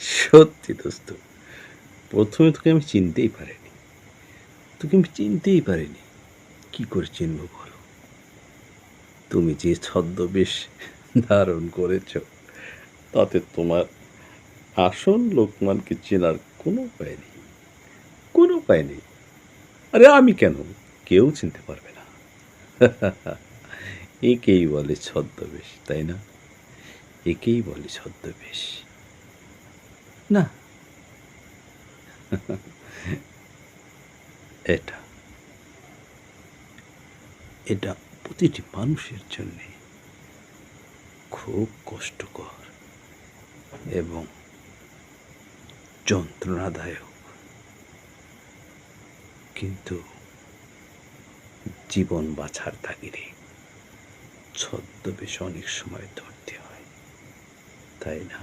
সত্যি দোস্ত, প্রথমে তোকে আমি চিনতেই পারিনি। তোকে আমি চিনতেই পারিনি। কি করে চিনব বলো? তুমি যে ছদ্মবেশ ধারণ করেছ, তাতে তোমার আসল লোকমানকে চেনার কোনো উপায় নেই। কোনো উপায় নেই। আরে আমি কেন? কেউ চিনতে পারবে না। একেই বলে ছদ্মবেশ, তাই না? একেই বলে ছদ্মবেশ। না। এটা। এটা প্রতিটি মানুষের জন্য খুব কষ্টকর এবং যন্ত্রণাদায়ক। কিন্তু জীবন বাঁচার তাগিরে ছদ্মবেশ অনেক সময় হয় তাই না?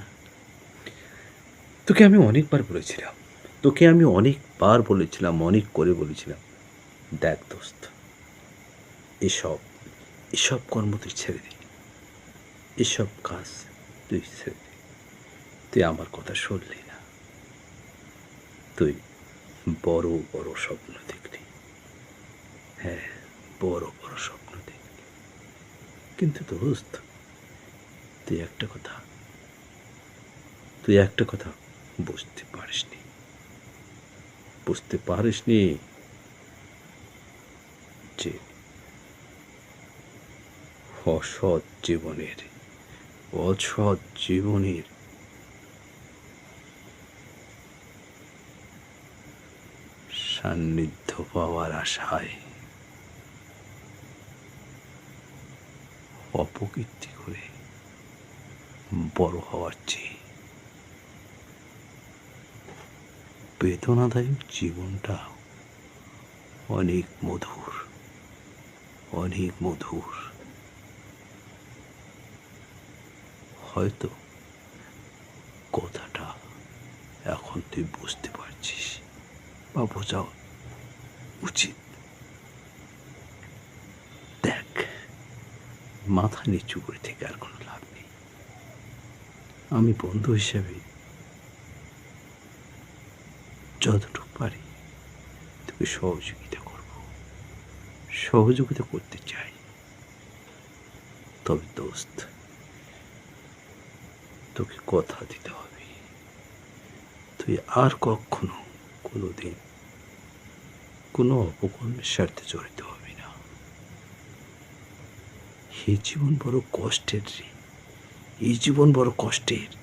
তোকে আমি অনেকবার বলেছিলাম, তোকে আমি অনেকবার বলেছিলাম, অনেক করে বলেছিলাম। দেখ দোস্ত, এসব এসব কর্ম তুই ছেড়ে দে। এসব কাজ তুই ছেড়ে দে। তুই আমার কথা শুনলি না। তুই বড় বড় স্বপ্ন দেখলি। হ্যাঁ বড় বড় স্বপ্ন দেখলি। কিন্তু দোস্ত, তুই একটা কথা তুই একটা কথা বুঝতে পারিসনি। বুঝতে পারিসনি? যে অসৎ জীবনের অসৎ জীবনের সান্নিধ্য পাওয়ার আশায় অপকীর্তি করে বড় হওয়ার চেয়ে বেদনাদায়ক জীবনটা অনেক মধুর অনেক মধুর। হয়তো কথাটা এখন তুই বুঝতে পারছিস বা বোঝা উচিত। দেখ, মাথা নিচু করে থেকে আর কোনো লাভ নেই। আমি বন্ধু হিসেবে যতটুকু পারি তোকে সহযোগিতা করব। সহযোগিতা করতে চাই। তবে দোস্ত, তোকে কথা দিতে হবে। তুই আর কখনো কোনো দিন কোনো অপকর্মের স্বার্থে জড়িত হবি না। এই জীবন বড় কষ্টের রে। এই জীবন বড় কষ্টের।